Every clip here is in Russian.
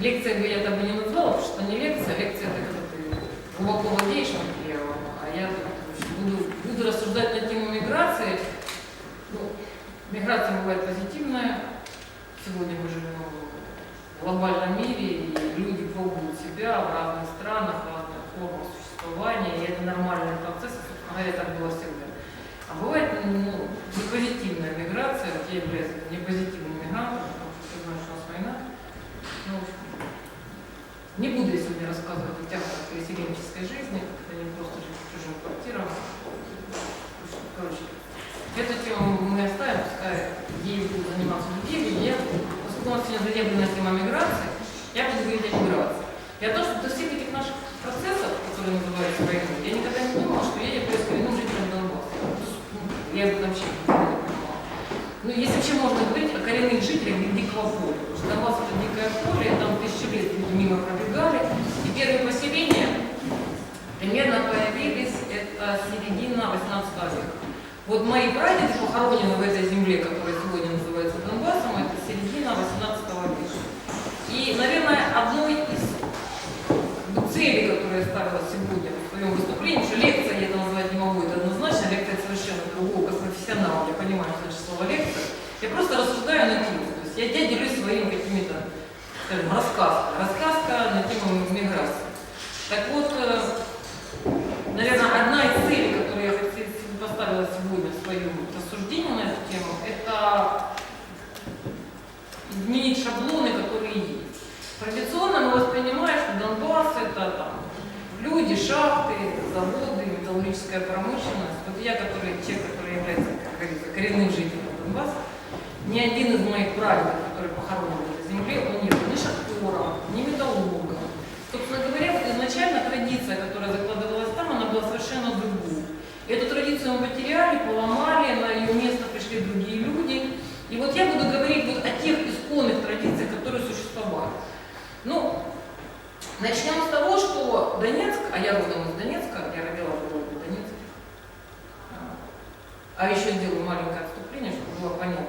лекция бы я бы не назвала, потому что не лекция, лекция это когда ты глубоко владеешь материалом, а я буду, буду рассуждать на тему миграции. Ну, миграция бывает позитивная. Сегодня мы живем в глобальном мире, и люди пробуют себя в разных странах, в разных формах существования, и это нормальный процесс, говоря, так было всегда. А бывает ну, непозитивная миграция, вот я являюсь непозитивным мигрантом, потому что знают, что у нас война. Ну, не буду я сегодня рассказывать о тяготах переселенческой жизни, это не просто жить в чужом квартирам. Короче, эту тему мы оставим, пускай ей будут заниматься другие. Я, поскольку у нас сегодня заявленная тема миграции, я буду говорить о миграции. И о том, что до всех этих наших процессов, которые называются войной, я никогда не думала, что я являюсь коренным жителем Донбасса. Ну, Я об этом вообще не понимала. Ну, если вообще можно говорить коренных жителях дикого поля, потому что Донбасс это дикое поле, там тысячи лет мимо пробегали, и первые поселения примерно появились, это середина 18 века. Вот мои прадеды похоронены в этой земле, которая сегодня называется Донбассом, это середина 18 века. И, наверное, одной из целей, которые я ставила сегодня в своем выступлении, что лекция я это назвать не могу, это однозначно, лекция это совершенно другого, как профессионал, я понимаю, что значит слово лекция. Я просто рассуждаю на тему, то есть я, я делюсь своими какими-то, скажем, рассказками. Рассказка на тему миграции. Так вот, э, наверное, одна из целей, которую я хотела- поставила сегодня в своем рассуждении на эту тему, это изменить шаблоны, которые есть. Традиционно мы воспринимаем, что Донбасс это там люди, шахты, заводы, металлургическая промышленность. Вот я, который, человек, который является, как говорится, коренным жителем Донбасса, ни один из моих прадедов, который похоронен в этой земле, он не был ни шахтером, ни металлургом. Собственно говоря, изначально традиция, которая закладывалась там, она была совершенно другой. И эту традицию потеряли, поломали, на ее место пришли другие люди. И вот я буду говорить вот о тех исконных традициях, которые существовали. Ну, начнем с того, что Донецк, а я родом из Донецка, я родилась в городе Донецке. А еще сделаю маленькое отступление, чтобы было понятно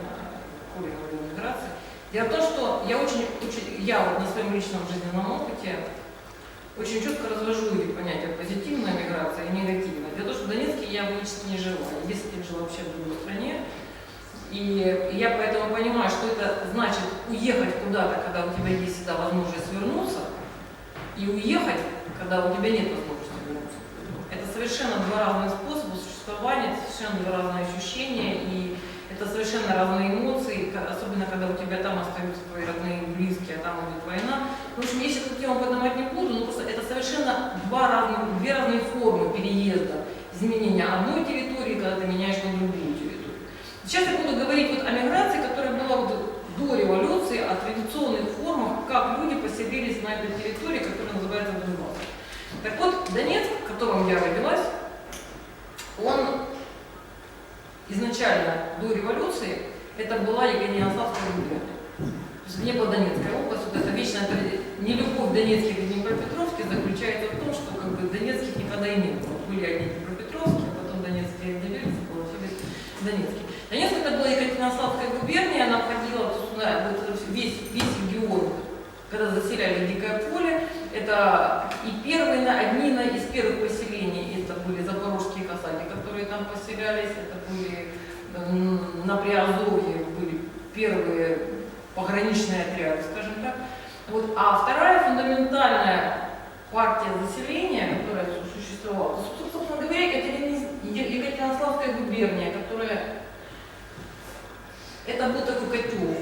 корень миграции. Дело в том, что я очень, очень, я вот на своем личном жизненном опыте очень четко развожу эти понятия позитивная миграция и негативная. Дело в том, что в Донецке я лично не жила, я 10 лет жила вообще в другой стране. И я поэтому понимаю, что это значит уехать куда-то, когда у тебя есть всегда возможность вернуться, и уехать, когда у тебя нет возможности вернуться. Это совершенно два разных способа существования, это совершенно два разные ощущения, и это совершенно разные эмоции, особенно когда у тебя там остаются твои родные и близкие, а там идет война. В общем, я сейчас тему поднимать не буду, но просто это совершенно два разных, две разные формы переезда, изменения одной территории, когда ты меняешь на другую территорию. Сейчас я буду говорить вот о миграции, которая была вот до революции, о традиционных формах, как люди поселились на этой территории, которая называется Донбасс. Так вот, Донецк, в котором я родилась, он изначально до революции это была Екатеринославская губерния. То есть не была Донецкая область, вот эта вечная тради- нелюбовь Донецких и Днепропетровских заключается в том, что как бы Донецких никогда и не было. Были одни Днепропетровские, потом Донецкие отделились получились Донецкие. Донецк это была Екатеринославская губерния, она входила сюда, вот весь, весь регион, когда заселяли Дикое поле, это и первые, одни из первых поселений, это были запорожские касаки, которые там поселялись, это были на Приазовье были первые пограничные отряды, скажем так. Вот. А вторая фундаментальная партия заселения, которая су- существовала, су- собственно говоря, Екатеринославская губерния, которая это был такой котел.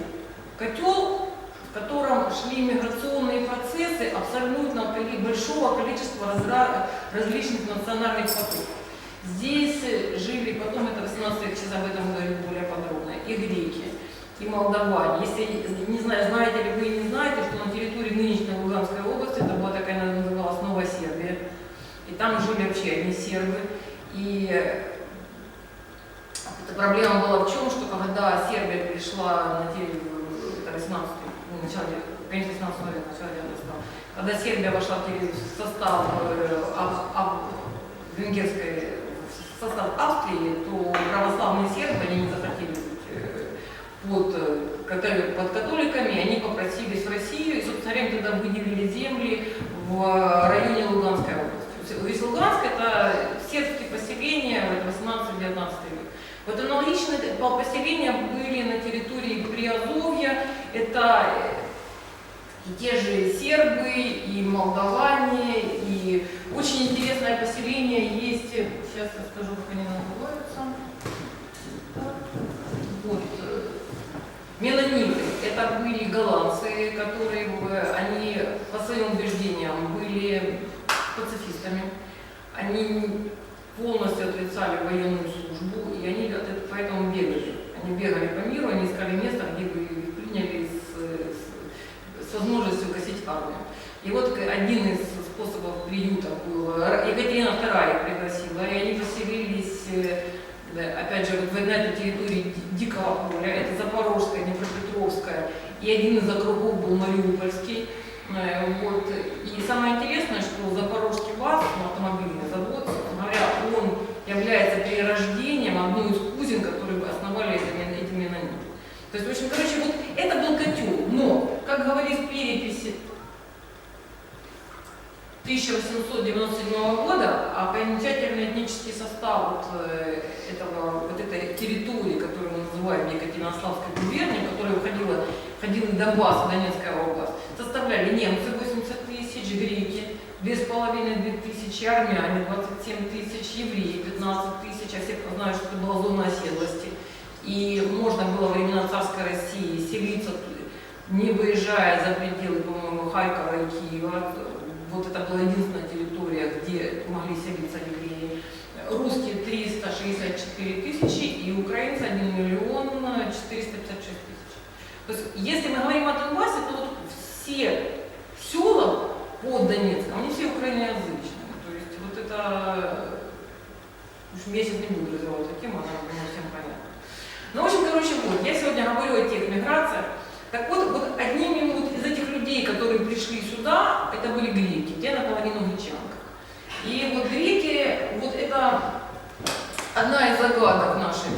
Котел, в котором шли миграционные процессы абсолютно большого количества разра- различных национальных потоков. Здесь жили, потом это 18 век, сейчас об этом говорю более подробно, и греки, и молдаване. Если, не знаю, знаете ли вы или не знаете, что на территории нынешней Луганской области, это была такая, она называлась Новая Сербия, и там жили вообще одни сербы. И эта проблема была в чем, что когда Сербия перешла на территорию, это 18 ну, начале, конец 18 века, начало 19 когда Сербия вошла в состав э, венгерской, состав Австрии, то православные сербы, они не захотели быть э, э, католи- под католиками, они попросили попросились в Россию, и, собственно говоря, тогда выделили земли в районе Луганской области. Весь Луганск – это сербские поселения 18-19 век. Вот аналогичные поселения были на территории Приазовья. Это и те же сербы, и молдаване, и очень интересное поселение есть, сейчас я скажу, как они называются. Так, Вот, э, Менониты, это были голландцы, которые, они по своим убеждениям были пацифистами. Они полностью отрицали военную службу, и они поэтому бегали. Они бегали по миру, они искали место, где бы их приняли с, с- с возможностью гасить армию. И вот один из способов приюта был, Екатерина II пригласила, и они поселились, э, опять же, вот на этой территории Ди- Дикого поля, это Запорожская, Днепропетровская, и один из округов был Мариупольский. Э, Вот. И самое интересное, что Запорожский ВАЗ, ну, автомобильный завод, говоря, он является перерождением одной из кузин, которые основали эти, мен- эти менониты. То есть, в общем, короче, вот это был котел. Но, как говорит в переписи 1897 года, окончательный этнический состав вот, э, этого, вот этой территории, которую мы называем Екатеринославской губернией, в которой входила, входил и Донбасс, Донецкая область, составляли немцы 80 тысяч, греки 2,5 тысячи, армяне 27 тысяч, евреи 15 тысяч, а все знают, что это была зона оседлости. И можно было во времена царской России селиться, не выезжая за пределы, по-моему, Харькова и Киева. Вот это была единственная территория, где могли селиться евреи. Русские 364 тысячи и украинцы 1 миллион 456 тысяч. То есть, если мы говорим о Донбассе, то вот все села под Донецком, они все украиноязычные. То есть вот это, я сейчас не буду развивать эту тему, она думаю, всем понятна. Ну, в общем, короче, вот, я сегодня говорю о тех миграциях. Так вот, вот одними вот из этих людей, которые пришли сюда, это были греки, те наполовину гречанка. И вот греки, вот это одна из загадок нашей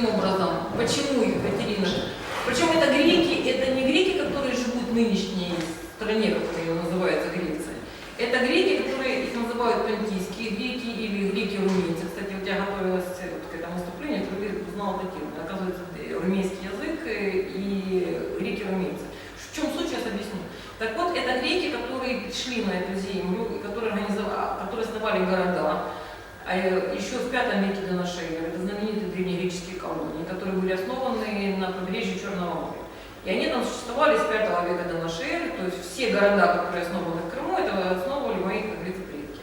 каким образом, почему Екатерина. Причем это греки, это не греки, которые живут в нынешней стране, которая называется Греция. Это греки, которые их называют понтийские греки или греки-румынцы. Кстати, вот я готовилась э, к этому выступлению, впервые узнала тему. Оказывается, э, румынский язык э, и греки-румынцы. В чем суть, сейчас объясню. Так вот, это греки, которые пришли на эту землю, которые, организовали, которые основали города. А еще в пятом веке до нашей эры колонии, которые были основаны на побережье Черного моря. И они там существовали с 5 века до нашей эры, то есть все города, которые основаны в Крыму, это основывали мои, как говорится, предки.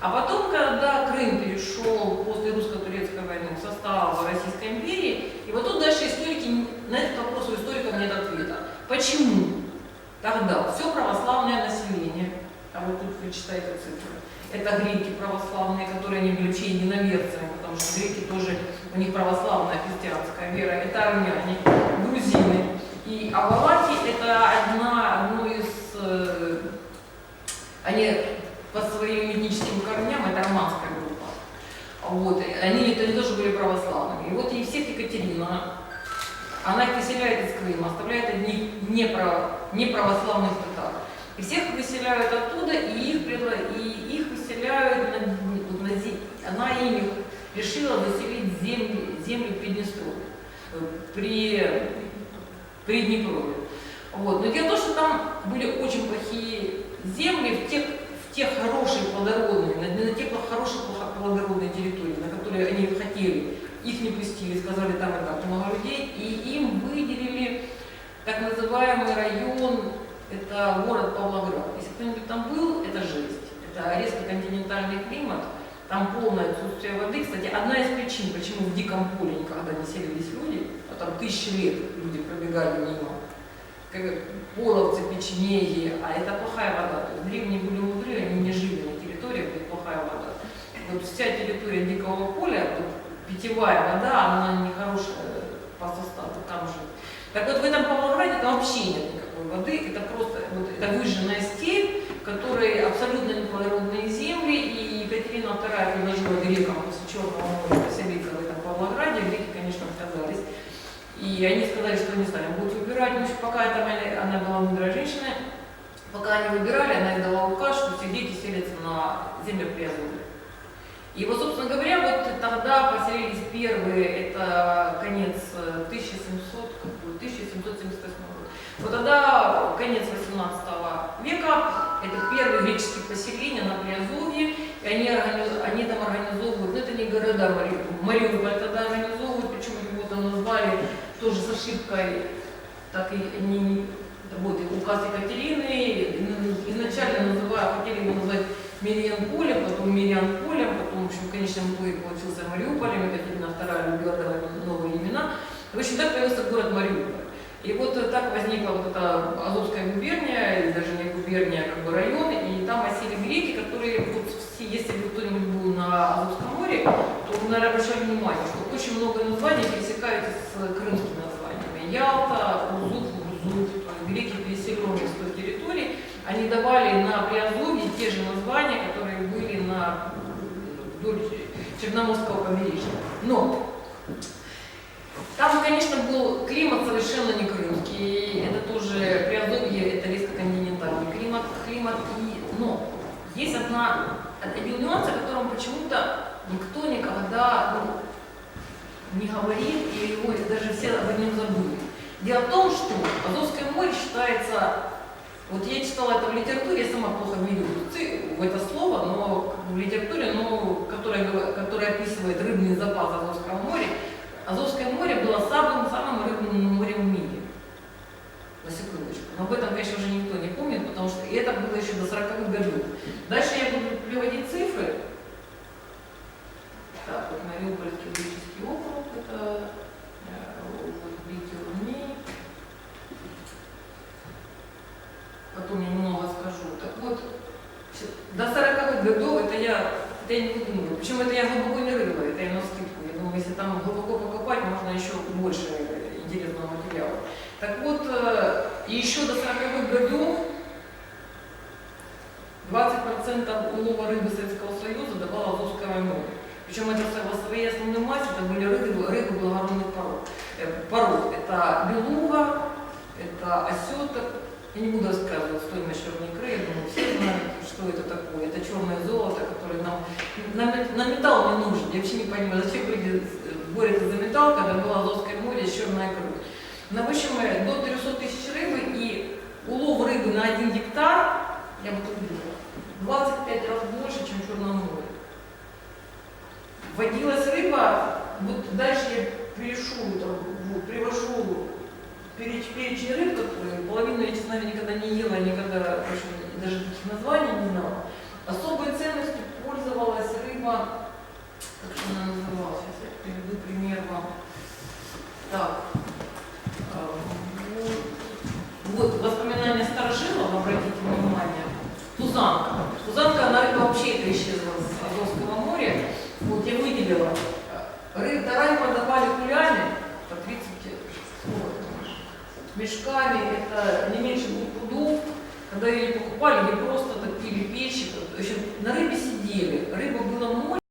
А потом, когда Крым перешел после русско-турецкой войны в состав Российской империи, и вот тут дальше историки, на этот вопрос у историков нет ответа. Почему тогда все православное население, а вот тут вы читаете цифры, это греки православные, которые они были вообще единоверцами, потому что греки тоже, у них православная христианская вера, это армяне, грузины. И Авалати это одна, одно из, э, они по своим этническим корням, это романская группа. Вот, они, они тоже были православными. И вот и всех Екатерина, она их выселяет из Крыма, оставляет одних непро, неправославных татар. И всех выселяют оттуда, и их, и их выселяют на, на зе- Она ими решила заселить земли, землю Приднестровья, э, при, при Днепрове. Вот. Но дело в том, что там были очень плохие земли в тех, в тех хорошие плодородные, на, на те хорошие плодородные территории, на которые они хотели. Их не пустили, сказали, там и так много людей, и им выделили так называемый район, это город Павлоград. Если кто-нибудь там был, это жесть. Это резко континентальный климат, там полное отсутствие воды. Кстати, одна из причин, почему в диком поле никогда не селились люди, а там тысячи лет люди пробегали мимо, как половцы, печенеги, а это плохая вода. То есть древние были мудры, они не жили на территориях, где плохая вода. Вот вся территория дикого поля, питьевая вода, она нехорошая по составу, там же. Так вот в этом Павлограде там вообще нет никакой воды, это просто вот, это выжженная степь, в которой абсолютно неплодородные земли, и II предложила грекам после моря поселиться в этом Павлограде, греки, конечно, отказались. И они сказали, что они сами будут выбирать. В общем, пока там она, была мудрая женщина, пока они выбирали, она издала указ, что все дети селятся на землях Приазовья. И вот, собственно говоря, вот тогда поселились первые, это конец э, 1700, какой, 1778 год. Вот тогда конец 18 века, это первые греческие поселения на Приазовье, и они, органи- они там организовывают, ну это не города, Мари- Мариуполь тогда организовывают, причем его там назвали тоже с ошибкой, так и не, вот, указ Екатерины, и- изначально называя, хотели его назвать Мирианполем, потом Мирианполем, потом, в общем, в конечном итоге получился Мариуполем, Екатерина II любила давать новые имена. В общем, так появился город Мариуполь. И вот так возникла вот эта Азовская губерния, или даже не губерния, а как бы район, и там осели греки, которые, вот если бы кто-нибудь был на Азовском море, то вы, наверное, обращали внимание, что очень много названий пересекаются с крымскими названиями. Ялта, Урзук, Урзук, то есть греки, переселенные с той территории, они давали на Приазовье те же названия, которые были на вдоль Черноморского побережья. Но там, конечно, был климат совершенно не крымский. Это тоже Приазовье, это резко-континентальный климат, климат. И, но одна, один нюанс, о котором почему-то никто никогда ну, не говорит, и его даже все об нем забыли. Дело в том, что Азовское море считается, вот я читала это в литературе, я сама плохо верю в это слово, но в литературе, но, которая, говор- которая описывает рыбный запас Азовского моря, Азовское море было самым, самым рыбным морем в мире. На секундочку. Но об этом, конечно, уже никто не помнит, потому что это было еще до 40-х годов. Дальше я буду приводить цифры. Так, вот Мариупольский греческий округ, это э, Виктор Румей. Потом немного скажу. Так вот, до 40-х годов это я, это я не выдумываю. Причем это я глубоко не рыла, это я на скидку. Я думаю, если там глубоко покопать, можно еще больше интересного материала. Так вот, э, и еще до 40-х годов 20% улова рыбы Советского Союза давало Азовское море. Причем это в своей основной массе это были рыбы, рыбы благородных пород. Э, пород. Это белуга, это осеток. Я не буду рассказывать стоимость черной икры, я думаю, все знают, что это такое. Это черное золото, которое нам на, на металл не нужен. Я вообще не понимаю, зачем люди э, борются за металл, когда было Азовское море с черной в общем, э, до 300 тысяч рыбы улов рыбы на один гектар, я бы тут видела, 25 раз больше, чем в Черном море. Водилась рыба, вот дальше я пишу, там, вот, привожу переч- перечень рыб, которые половину я, честно никогда не ела, никогда даже таких названий не знала. Особой ценностью пользовалась рыба, как же она называлась, сейчас я приведу пример вам. Так, а, вот, вот воспоминания старожилов, обратите внимание, Тузанка. Тузанка, она рыба вообще это исчезла с Азовского моря. Вот я выделила. Рыб тарань продавали кулями по 30 сколько там, мешками, это не меньше двух пудов. Когда ее покупали, не просто топили печи. В общем, на рыбе сидели. Рыба была.